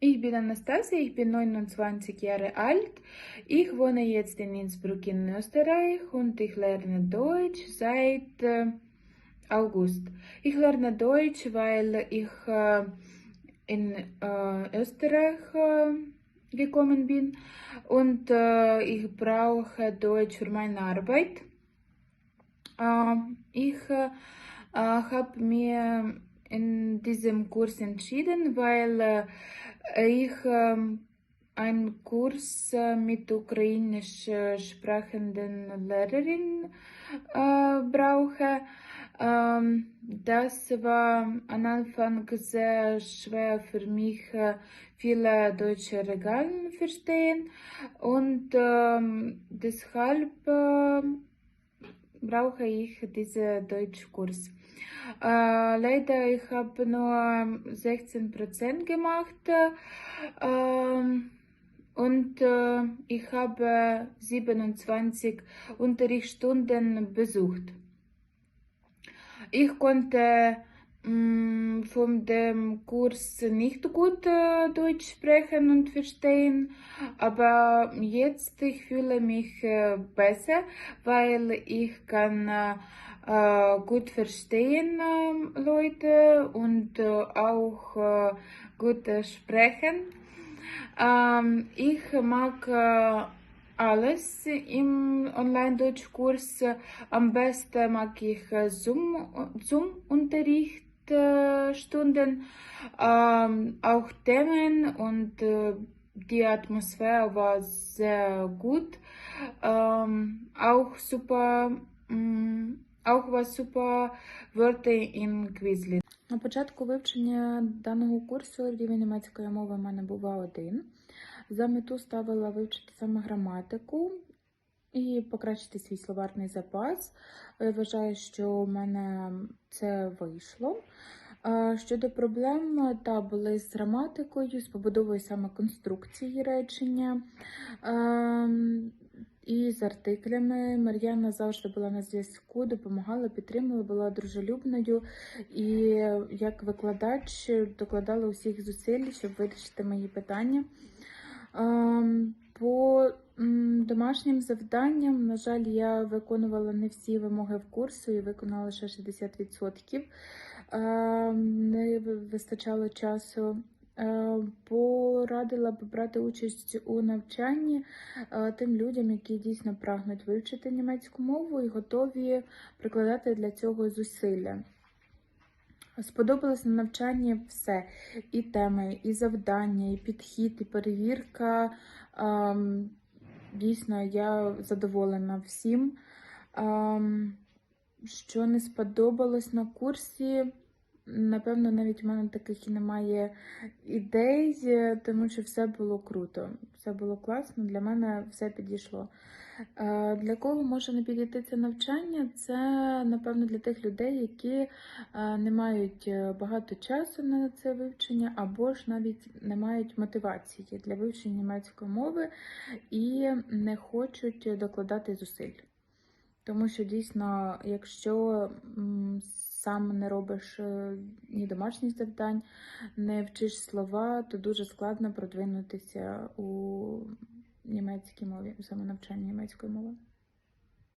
Ich bin Anastasia, ich bin 29 Jahre alt. Ich wohne jetzt in Innsbruck in Österreich und ich lerne Deutsch seit äh, August. Ich lerne Deutsch, weil ich äh, in äh, Österreich äh, gekommen bin und äh, ich brauche Deutsch für meine Arbeit. Äh, ich habe mir in diesem Kurs entschieden, weil äh, ich ähm, einen Kurs äh, mit ukrainisch äh, sprechenden Lehrerin brauche. Ähm, das war am Anfang sehr schwer für mich, viele deutsche Regeln verstehen und ähm, deshalb brauche ich diesen Deutschkurs. Äh, leider, ich habe nur 16% gemacht ähm, und äh, ich habe 27 Unterrichtsstunden besucht. Ich konnte von dem Kurs nicht gut äh, Deutsch sprechen und verstehen, aber jetzt ich fühle mich äh, besser, weil ich kann äh, gut verstehen Leute und auch gut sprechen. Ähm, ich mag alles im Online-Deutschkurs. Am besten mag ich Zoom, Zoom-Unterricht. Äh, Stunden, ähm, auch Themen und äh, die Atmosphäre war sehr gut. Ähm, auch super, mh, auch war super Wörter in Quizlet. На початку вивчення даного курсу рівень німецької мови в мене був А1. За мету ставила вивчити саме граматику і покращити свій словарний запас. Я вважаю, що у мене це вийшло. Щодо проблем, та були з граматикою, з побудовою саме конструкції речення. Ем, і з артиклями Мар'яна завжди була на зв'язку, допомагала, підтримувала, була дружелюбною і як викладач докладала усіх зусиль, щоб вирішити мої питання. Ем, домашнім завданням, на жаль, я виконувала не всі вимоги в курсу і виконала лише 60%. Ем, Не вистачало часу. Е, Порадила б брати участь у навчанні е, тим людям, які дійсно прагнуть вивчити німецьку мову і готові прикладати для цього зусилля. Сподобалось на навчанні все: і теми, і завдання, і підхід, і перевірка. Дійсно, я задоволена всім. Ем, Що не сподобалось на курсі, напевно, навіть в мене таких і немає ідей, е, тому що все було круто, все було класно, для мене все підійшло. Е, Для кого може не підійти це навчання? Це, напевно, для тих людей, які е, не мають багато часу на це вивчення, або ж навіть не мають мотивації для вивчення німецької мови і не хочуть докладати зусиль. Тому що дійсно, якщо сам не робиш е, ні домашніх завдань, не вчиш слова, то дуже складно продвинутися у німецькій мові, саме навчанні німецької мови.